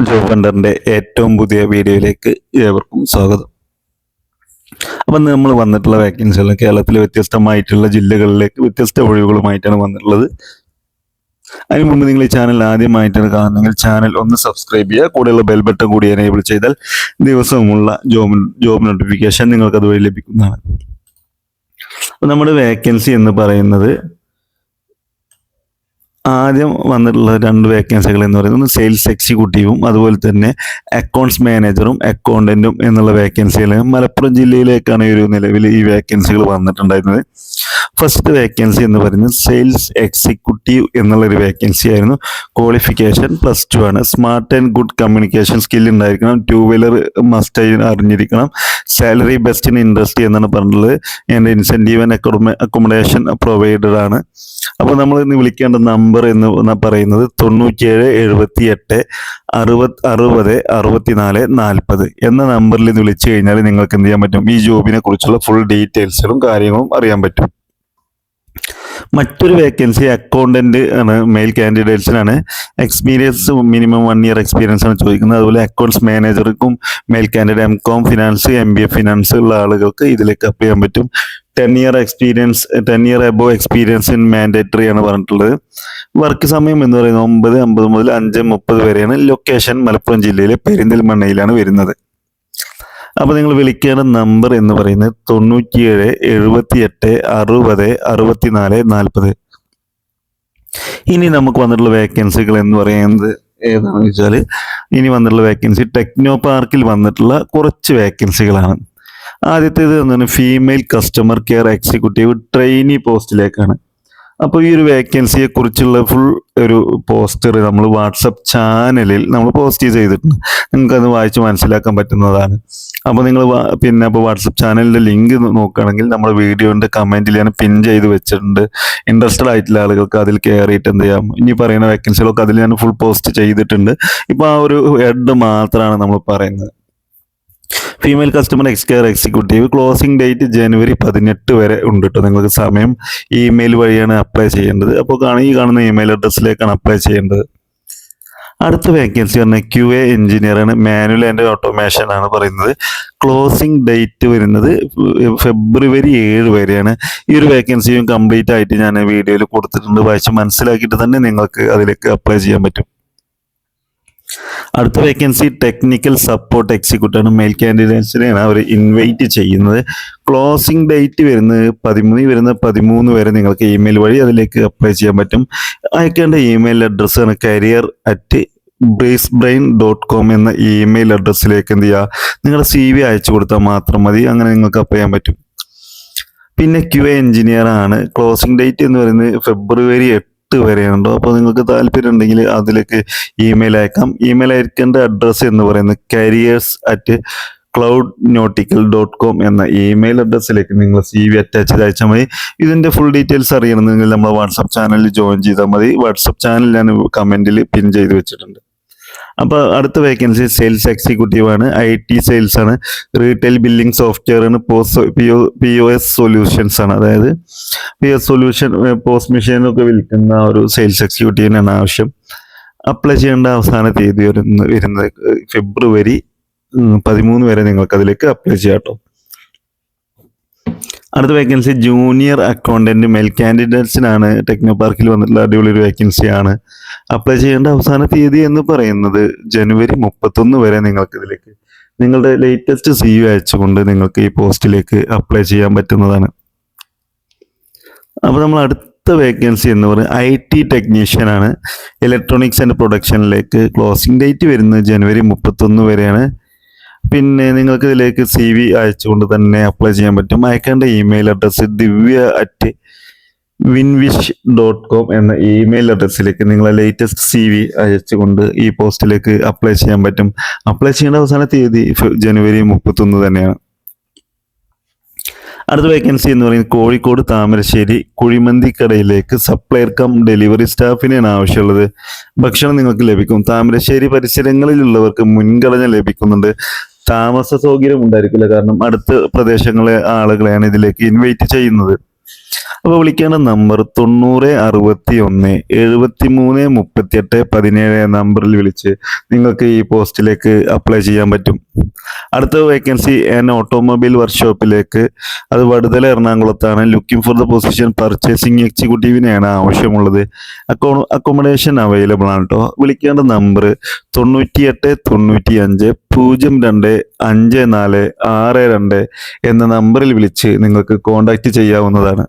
Job കണ്ടറിന്റെ ഏറ്റവും പുതിയ വീഡിയോയിലേക്ക് ഏവർക്കും സ്വാഗതം. അപ്പം നമ്മൾ വന്നിട്ടുള്ള വേക്കൻസികൾ കേരളത്തിലെ വ്യത്യസ്തമായിട്ടുള്ള ജില്ലകളിലേക്ക് വ്യത്യസ്ത ഒഴിവുകളുമായിട്ടാണ് വന്നിട്ടുള്ളത്. അതിന് മുമ്പ് നിങ്ങൾ ഈ ചാനൽ ആദ്യമായിട്ടാണ് കാണുന്നെങ്കിൽ ചാനൽ ഒന്ന് സബ്സ്ക്രൈബ് ചെയ്യുക. കൂടെയുള്ള ബെൽ ബട്ടൺ കൂടി എനേബിൾ ചെയ്താൽ ദിവസമുള്ള ജോബ് ജോബ് നോട്ടിഫിക്കേഷൻ നിങ്ങൾക്ക് അതുവഴി ലഭിക്കുന്നതാണ്. നമ്മുടെ വേക്കൻസി എന്ന് പറയുന്നത് ആദ്യം വന്നിട്ടുള്ള രണ്ട് വേക്കൻസികൾ എന്ന് പറയുന്നത് സെയിൽസ് എക്സിക്യൂട്ടീവും അതുപോലെ തന്നെ അക്കൗണ്ട്സ് മാനേജറും അക്കൗണ്ടന്റും എന്നുള്ള വേക്കൻസികൾ മലപ്പുറം ജില്ലയിലേക്കാണ് ഈ ഒരു നിലവിൽ ഈ വേക്കൻസികൾ വന്നിട്ടുണ്ടായിരുന്നത്. ഫസ്റ്റ് വേക്കൻസി എന്ന് പറയുന്നത് സെയിൽസ് എക്സിക്യൂട്ടീവ് എന്നുള്ള ഒരു വേക്കൻസി ആയിരുന്നു. ക്വാളിഫിക്കേഷൻ പ്ലസ് ടു ആണ്. Smart and good communication skill ഉണ്ടായിരിക്കണം. ടു വീലർ മസ്റ്റ് അറിഞ്ഞിരിക്കണം. സാലറി ബെസ്റ്റ് ഇൻ ഇൻഡസ്ട്രി എന്നാണ് പറഞ്ഞിട്ടുള്ളത്. എന്റെ ഇൻസെന്റീവ് ആൻഡ് അക്കോമഡേഷൻ പ്രൊവൈഡഡ് ആണ്. അപ്പോൾ നമ്മൾ വിളിക്കേണ്ട നമ്പർ എന്ന് ന- പറയുന്നത് തൊണ്ണൂറ്റിയേഴ് എഴുപത്തി എട്ട് അറുപത് അറുപത് അറുപത്തിനാല് നാൽപ്പത് എന്ന നമ്പറിൽ നിന്ന് വിളിച്ചു കഴിഞ്ഞാൽ നിങ്ങൾക്ക് എന്ത് ചെയ്യാൻ പറ്റും? ഈ ജോബിനെ കുറിച്ചുള്ള ഫുൾ ഡീറ്റെയിൽസുകളും കാര്യങ്ങളും അറിയാൻ പറ്റും. മറ്റൊരു വേക്കൻസി അക്കൗണ്ടന്റ് ആണ് male കാൻഡിഡേറ്റ്സിനാണ് experience minimum one year experience ആണ് ചോദിക്കുന്നത്. അതുപോലെ accounts മാനേജർക്കും male candidate M Com finance M B A finance ഉള്ള ആളുകൾക്ക് ഇതിലേക്ക് അപ്ലൈ ചെയ്യാൻ പറ്റും. Ten year experience ten year above experience in mandatory ആണ് പറഞ്ഞിട്ടുള്ളത്. വർക്ക് സമയം എന്ന് പറയുന്നത് ഒമ്പത് അമ്പത് മുതൽ അഞ്ച് മുപ്പത് വരെയാണ്. ലൊക്കേഷൻ മലപ്പുറം ജില്ലയിലെ പെരിന്തൽമണ്ണയിലാണ് വരുന്നത്. അപ്പോൾ നിങ്ങൾ വിളിക്കേണ്ട നമ്പർ എന്ന് പറയുന്നത് തൊണ്ണൂറ്റിയേഴ് എഴുപത്തി എട്ട് അറുപത് അറുപത്തിനാല് നാൽപ്പത്. ഇനി നമുക്ക് വന്നിട്ടുള്ള വേക്കൻസികൾ എന്ന് പറയുന്നത് ഏതാണെന്ന് വെച്ചാൽ ഇനി വന്നിട്ടുള്ള വേക്കൻസി ടെക്നോ പാർക്കിൽ വന്നിട്ടുള്ള കുറച്ച് വേക്കൻസികളാണ് ആദ്യത്തേത് എന്താണ് female customer care executive trainee പോസ്റ്റിലേക്കാണ് അപ്പോൾ ഈ ഒരു വേക്കൻസിയെ കുറിച്ചുള്ള ഫുൾ ഒരു പോസ്റ്റർ നമ്മൾ വാട്സപ്പ് ചാനലിൽ നമ്മൾ പോസ്റ്റ് ചെയ്തിട്ടുണ്ട്. നിങ്ങൾക്കത് വായിച്ച് മനസ്സിലാക്കാൻ പറ്റുന്നതാണ്. അപ്പോൾ നിങ്ങൾ പിന്നെ അപ്പോൾ വാട്സപ്പ് ചാനലിന്റെ ലിങ്ക് നോക്കുകയാണെങ്കിൽ നമ്മുടെ വീഡിയോന്റെ കമന്റിൽ ഞാൻ പിൻ ചെയ്ത് വെച്ചിട്ടുണ്ട്. ഇൻട്രസ്റ്റഡ് ആയിട്ടുള്ള ആളുകൾക്ക് അതിൽ കയറിയിട്ട് എന്ത് ചെയ്യാം? ഇനി പറയുന്ന വേക്കൻസികളൊക്കെ അതിൽ ഞാൻ ഫുൾ പോസ്റ്റ് ചെയ്തിട്ടുണ്ട്. ഇപ്പോൾ ആ ഒരു ഹെഡ് മാത്രമാണ് നമ്മൾ പറയുന്നത്. Female customer ex care executive closing date ജനുവരി പതിനെട്ട് വരെ ഉണ്ട് കേട്ടോ നിങ്ങൾക്ക് സമയം ഇമെയിൽ വഴിയാണ് അപ്ലൈ ചെയ്യേണ്ടത്. അപ്പോൾ ഈ കാണുന്ന ഇമെയിൽ അഡ്രസ്സിലേക്കാണ് അപ്ലൈ ചെയ്യേണ്ടത്. അടുത്ത വേക്കൻസി പറഞ്ഞാൽ ക്യു എ എഞ്ചിനീയർ ആണ്. മാനുവൽ ആൻഡ് ഓട്ടോമേഷൻ ആണ് പറയുന്നത്. ക്ലോസിംഗ് ഡേറ്റ് വരുന്നത് ഫെബ്രുവരി ഏഴ് വരെയാണ്. ഈ ഒരു വേക്കൻസിയും കംപ്ലീറ്റ് ആയിട്ട് ഞാൻ വീഡിയോയിൽ കൊടുത്തിട്ടുണ്ട്. വായിച്ച് മനസ്സിലാക്കിയിട്ട് തന്നെ നിങ്ങൾക്ക് അതിലേക്ക് അപ്ലൈ ചെയ്യാൻ പറ്റും. അടുത്ത വേക്കൻസി ടെക്നിക്കൽ സപ്പോർട്ട് എക്സിക്യൂട്ടാണ് മെയിൽ കാൻഡിഡേറ്റ്സിനെയാണ് അവർ ഇൻവൈറ്റ് ചെയ്യുന്നത്. ക്ലോസിംഗ് ഡേറ്റ് വരുന്നത് പതിമൂന്ന് വരുന്ന പതിമൂന്ന് വരെ നിങ്ങൾക്ക് ഇമെയിൽ വഴി അതിലേക്ക് അപ്ലൈ ചെയ്യാൻ പറ്റും. അയക്കേണ്ട ഇമെയിൽ അഡ്രസ്സ് ആണ് career at brace brain dot com എന്ന ഇമെയിൽ അഡ്രസ്സിലേക്ക് എന്ത് ചെയ്യുക നിങ്ങളുടെ സി വി അയച്ചു കൊടുത്താൽ മാത്രം മതി. അങ്ങനെ നിങ്ങൾക്ക് അപ്ലൈ ചെയ്യാൻ പറ്റും. പിന്നെ ക്യു എ എഞ്ചിനീയർ ആണ്. ക്ലോസിംഗ് ഡേറ്റ് എന്ന് പറയുന്നത് ഫെബ്രുവരി എട്ട് വരെയുണ്ടോ അപ്പോൾ നിങ്ങൾക്ക് താല്പര്യം ഉണ്ടെങ്കിൽ അതിലേക്ക് ഇമെയിൽ അയക്കാം. ഇമെയിൽ അയക്കേണ്ട അഡ്രസ്സ് എന്ന് പറയുന്നത് careers at cloud nautical dot com എന്ന ഇമെയിൽ അഡ്രസ്സിലേക്ക് നിങ്ങൾ സി വി അറ്റാച്ച് അയച്ചാൽ മതി. ഇതിന്റെ ഫുൾ ഡീറ്റെയിൽസ് അറിയണമെന്നുണ്ടെങ്കിൽ നമ്മൾ വാട്സപ്പ് ചാനലിൽ ജോയിൻ ചെയ്താൽ മതി. വാട്സപ്പ് ചാനൽ ഞാൻ കമന്റിൽ പിൻ ചെയ്ത് വെച്ചിട്ടുണ്ട്. അപ്പോൾ അടുത്ത വേക്കൻസി സെയിൽസ് എക്സിക്യൂട്ടീവ് ആണ് ഐ ടി സെയിൽസ് ആണ് റീറ്റെയിൽ ബില്ലിംഗ് സോഫ്റ്റ്വെയർ ആണ് post P O P O S solutions ആണ്. അതായത് പി എസ് സൊല്യൂഷൻ പോസ്റ്റ് മെഷീനൊക്കെ വിൽക്കുന്ന ഒരു സെയിൽസ് എക്സിക്യൂട്ടീവിനാണ് ആവശ്യം. അപ്ലൈ ചെയ്യേണ്ട അവസാന തീയതി വരുന്ന വരുന്നത് ഫെബ്രുവരി പതിമൂന്ന് വരെ നിങ്ങൾക്ക് അതിലേക്ക് അപ്ലൈ ചെയ്യാം കേട്ടോ. അടുത്ത വേക്കൻസി ജൂനിയർ അക്കൗണ്ടന്റ് മെൽ കാൻഡിഡേറ്റ്സിനാണ് ടെക്നോ പാർക്കിൽ വന്നിട്ടുള്ള അടിപൊളി ഒരു വേക്കൻസിയാണ് അപ്ലൈ ചെയ്യേണ്ട അവസാന തീയതി എന്ന് പറയുന്നത് ജനുവരി മുപ്പത്തൊന്ന് വരെ നിങ്ങൾക്ക് ഇതിലേക്ക് നിങ്ങളുടെ ലേറ്റസ്റ്റ് സി യു അയച്ചുകൊണ്ട് നിങ്ങൾക്ക് ഈ പോസ്റ്റിലേക്ക് അപ്ലൈ ചെയ്യാൻ പറ്റുന്നതാണ്. അപ്പോൾ നമ്മൾ അടുത്ത വേക്കൻസി എന്ന് പറയുന്നത് ഐ ടി ടെക്നീഷ്യൻ ആണ്. ഇലക്ട്രോണിക്സ് ആൻഡ് പ്രൊഡക്ഷനിലേക്ക് ക്ലോസിംഗ് ഡേറ്റ് വരുന്നത് ജനുവരി മുപ്പത്തൊന്ന് വരെയാണ്. പിന്നെ നിങ്ങൾക്ക് ഇതിലേക്ക് സി വി അയച്ചുകൊണ്ട് തന്നെ അപ്ലൈ ചെയ്യാൻ പറ്റും. അയക്കേണ്ട email address Divya at winvish dot com എന്ന ഇമെയിൽ അഡ്രസ്സിലേക്ക് നിങ്ങളെ ലേറ്റസ്റ്റ് സി വി അയച്ചുകൊണ്ട് ഈ പോസ്റ്റിലേക്ക് അപ്ലൈ ചെയ്യാൻ പറ്റും. അപ്ലൈ ചെയ്യേണ്ട അവസാന തീയതി ജനുവരി മുപ്പത്തൊന്ന് തന്നെയാണ്. അടുത്ത വേക്കൻസി എന്ന് പറയുന്നത് കോഴിക്കോട് താമരശ്ശേരി കുഴിമന്തിക്കടയിലേക്ക് സപ്ലയർ കം ഡെലിവറി സ്റ്റാഫിനെയാണ് ആവശ്യമുള്ളത്. ഭക്ഷണം നിങ്ങൾക്ക് ലഭിക്കും. താമരശ്ശേരി പരിസരങ്ങളിലുള്ളവർക്ക് മുൻഗണന ലഭിക്കുന്നുണ്ട്. താമസ സൗകര്യം ഉണ്ടായിരിക്കില്ല. കാരണം അടുത്ത പ്രദേശങ്ങളെ ആളുകളെയാണ് ഇതിലേക്ക് ഇൻവൈറ്റ് ചെയ്യുന്നത്. അപ്പോൾ വിളിക്കേണ്ട നമ്പർ തൊണ്ണൂറ് അറുപത്തി ഒന്ന് എഴുപത്തി മൂന്ന് മുപ്പത്തിയെട്ട് പതിനേഴ് നമ്പറിൽ വിളിച്ച് നിങ്ങൾക്ക് ഈ പോസ്റ്റിലേക്ക് അപ്ലൈ ചെയ്യാൻ പറ്റും. അടുത്ത വേക്കൻസി ആൻ ഓട്ടോമൊബൈൽ വർക്ക്ഷോപ്പിലേക്ക് അത് വടുതല എറണാകുളത്താണ്. Looking for the position purchasing എക്സിക്യൂട്ടീവിനെയാണ് ആവശ്യമുള്ളത്. അക്കോ അക്കോമഡേഷൻ അവൈലബിൾ ആണ് കേട്ടോ വിളിക്കേണ്ട നമ്പർ തൊണ്ണൂറ്റിയെട്ട് തൊണ്ണൂറ്റി അഞ്ച് പൂജ്യം രണ്ട് അഞ്ച് നാല് ആറ് രണ്ട് എന്ന നമ്പറിൽ വിളിച്ച് നിങ്ങൾക്ക് കോൺടാക്റ്റ് ചെയ്യാവുന്നതാണ്.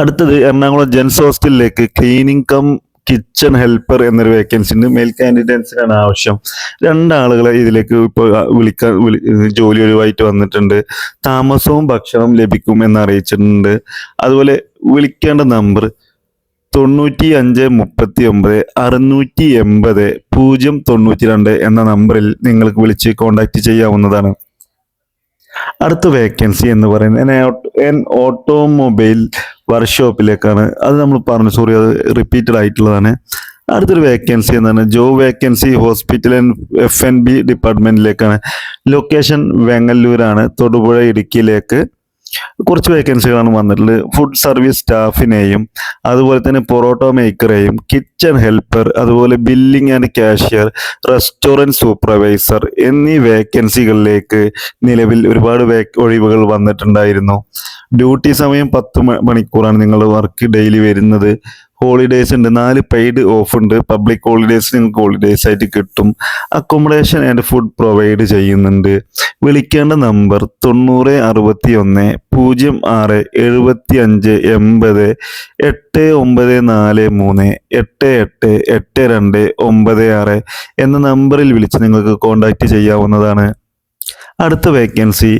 അടുത്തത് എറണാകുളം ജെൻസ് ഹോസ്റ്റലിലേക്ക് ക്ലീനിങ് കം കിച്ചൺ ഹെൽപ്പർ എന്നൊരു വേക്കൻസി ഉണ്ട്. മെയിൽ കാൻഡിഡേറ്റ്സിനാണ് ആവശ്യം. രണ്ടാളുകളെ ഇതിലേക്ക് ഇപ്പോൾ വിളിക്കാൻ വിളി ജോലി ഒഴിവായിട്ട് വന്നിട്ടുണ്ട്. താമസവും ഭക്ഷണവും ലഭിക്കും എന്ന് അറിയിച്ചിട്ടുണ്ട്. അതുപോലെ വിളിക്കേണ്ട നമ്പർ തൊണ്ണൂറ്റി അഞ്ച് മുപ്പത്തി ഒമ്പത് അറുന്നൂറ്റി എൺപത് പൂജ്യം തൊണ്ണൂറ്റി രണ്ട് എന്ന നമ്പറിൽ നിങ്ങൾക്ക് വിളിച്ച് കോൺടാക്റ്റ് ചെയ്യാവുന്നതാണ്. അടുത്ത വേക്കൻസി എന്ന് പറയുന്നത് എൻ ഓട്ടോമൊബൈൽ വർക്ക്ഷോപ്പിലേക്കാണ് അത് നമ്മൾ പറഞ്ഞു സോറി അത് റിപ്പീറ്റഡ് ആയിട്ടുള്ളതാണ്. അടുത്തൊരു വേക്കൻസി എന്താണ് job vacancy hospital and F N B ഡിപ്പാർട്ട്മെന്റിലേക്കാണ് location വെങ്ങല്ലൂരാണ് തൊടുപുഴ ഇടുക്കിയിലേക്ക്. കുറച്ച് വേക്കൻസികളാണ് വന്നിട്ടുള്ളത്. ഫുഡ് സർവീസ് സ്റ്റാഫിനെയും അതുപോലെ തന്നെ പൊറോട്ട മേക്കറെയും കിച്ചൺ ഹെൽപ്പർ അതുപോലെ billing and cashier restaurant supervisor എന്നീ വേക്കൻസികളിലേക്ക് നിലവിൽ ഒരുപാട് ഒഴിവുകൾ വന്നിട്ടുണ്ടായിരുന്നു. ഡ്യൂട്ടി സമയം പത്ത് മണിക്കൂറാണ് നിങ്ങളുടെ വർക്ക് ഡെയിലി വരുന്നത്. ഹോളിഡേയ്സ് ഉണ്ട്. നാല് പെയ്ഡ് ഓഫ് ഉണ്ട്. പബ്ലിക് ഹോളിഡേയ്സ് നിങ്ങൾക്ക് ഹോളിഡേയ്സ് ആയിട്ട് കിട്ടും. അക്കോമഡേഷൻ ആൻഡ് ഫുഡ് പ്രൊവൈഡ് ചെയ്യുന്നുണ്ട്. വിളിക്കേണ്ട നമ്പർ തൊണ്ണൂറ് അറുപത്തി ഒന്ന് പൂജ്യം ആറ് എഴുപത്തി അഞ്ച് എൺപത് എട്ട് ഒമ്പത് നാല് മൂന്ന് എട്ട് എട്ട് എട്ട് രണ്ട് ഒമ്പത് ആറ് എന്ന നമ്പറിൽ വിളിച്ച് നിങ്ങൾക്ക് കോൺടാക്റ്റ് ചെയ്യാവുന്നതാണ്. അടുത്ത വേക്കൻസി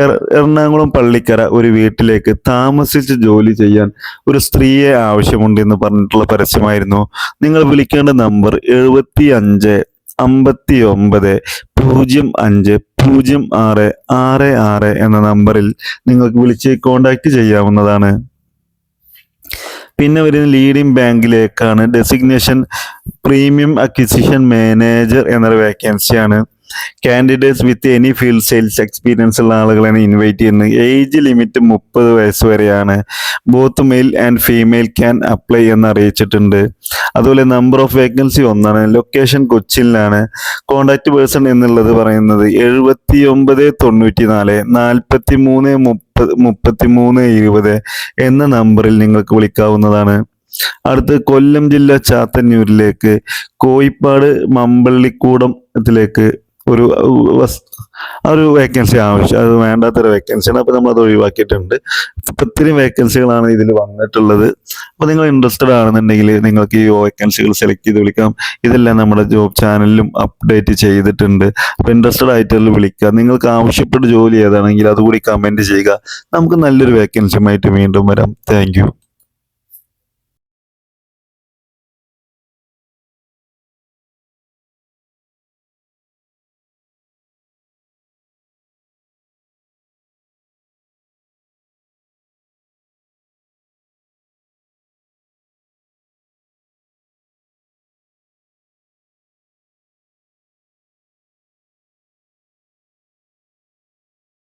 എറണാകുളം പള്ളിക്കര ഒരു വീട്ടിലേക്ക് താമസിച്ച് ജോലി ചെയ്യാൻ ഒരു സ്ത്രീയെ ആവശ്യമുണ്ട് എന്ന് പറഞ്ഞിട്ടുള്ള പരസ്യമായിരുന്നു. നിങ്ങൾ വിളിക്കേണ്ട നമ്പർ എഴുപത്തി അഞ്ച് അമ്പത്തി ഒമ്പത് പൂജ്യം അഞ്ച് പൂജ്യം ആറ് ആറ് ആറ് എന്ന നമ്പറിൽ നിങ്ങൾക്ക് വിളിച്ച് കോൺടാക്റ്റ് ചെയ്യാവുന്നതാണ്. പിന്നെ വരുന്ന ലീഡിംഗ് ബാങ്കിലേക്കാണ് ഡെസിഗ്നേഷൻ പ്രീമിയം അക്വിസിഷൻ മാനേജർ എന്നൊരു വേക്കൻസിയാണ് candidates with any field sales experience ഉള്ള ആളുകളാണ് ഇൻവൈറ്റ് ചെയ്യുന്നത്. ഏജ് ലിമിറ്റ് മുപ്പത് വയസ്സ് വരെയാണ്. Both male and female can apply എന്ന് അറിയിച്ചിട്ടുണ്ട്. അതുപോലെ നമ്പർ ഓഫ് വേക്കൻസി ഒന്നാണ്. ലൊക്കേഷൻ കൊച്ചിയിലാണ്. കോണ്ടാക്ട് പേഴ്സൺ എന്നുള്ളത് പറയുന്നത് എഴുപത്തി ഒമ്പത് തൊണ്ണൂറ്റി നാല് നാൽപ്പത്തി മൂന്ന് മുപ്പത് മുപ്പത്തി മൂന്ന് ഇരുപത് എന്ന നമ്പറിൽ നിങ്ങൾക്ക് വിളിക്കാവുന്നതാണ്. അടുത്ത് കൊല്ലം ജില്ല ചാത്തന്നൂരിലേക്ക് കോയിപ്പാട് മമ്പള്ളിക്കൂടത്തിലേക്ക് ഒരു ഒരു വേക്കൻസി ആവശ്യം അത് വേണ്ടാത്തൊരു വേക്കൻസിയാണ് അപ്പോൾ നമ്മൾ അത് ഒഴിവാക്കിയിട്ടുണ്ട്. ഇപ്പം ഇത്രയും വേക്കൻസികളാണ് ഇതിൽ വന്നിട്ടുള്ളത്. അപ്പോൾ നിങ്ങൾ ഇൻട്രസ്റ്റഡ് ആണെന്നുണ്ടെങ്കിൽ നിങ്ങൾക്ക് ഈ വേക്കൻസികൾ സെലക്ട് ചെയ്ത് വിളിക്കാം. ഇതെല്ലാം നമ്മുടെ ജോബ് ചാനലിലും അപ്ഡേറ്റ് ചെയ്തിട്ടുണ്ട്. അപ്പോൾ ഇൻട്രസ്റ്റഡ് ആയിട്ടുള്ള വിളിക്കുക. നിങ്ങൾക്ക് ആവശ്യപ്പെട്ട ജോലി ഏതാണെങ്കിൽ അതുകൂടി കമന്റ് ചെയ്യുക. നമുക്ക് നല്ലൊരു വേക്കൻസിയുമായിട്ട് വീണ്ടും വരാം. താങ്ക്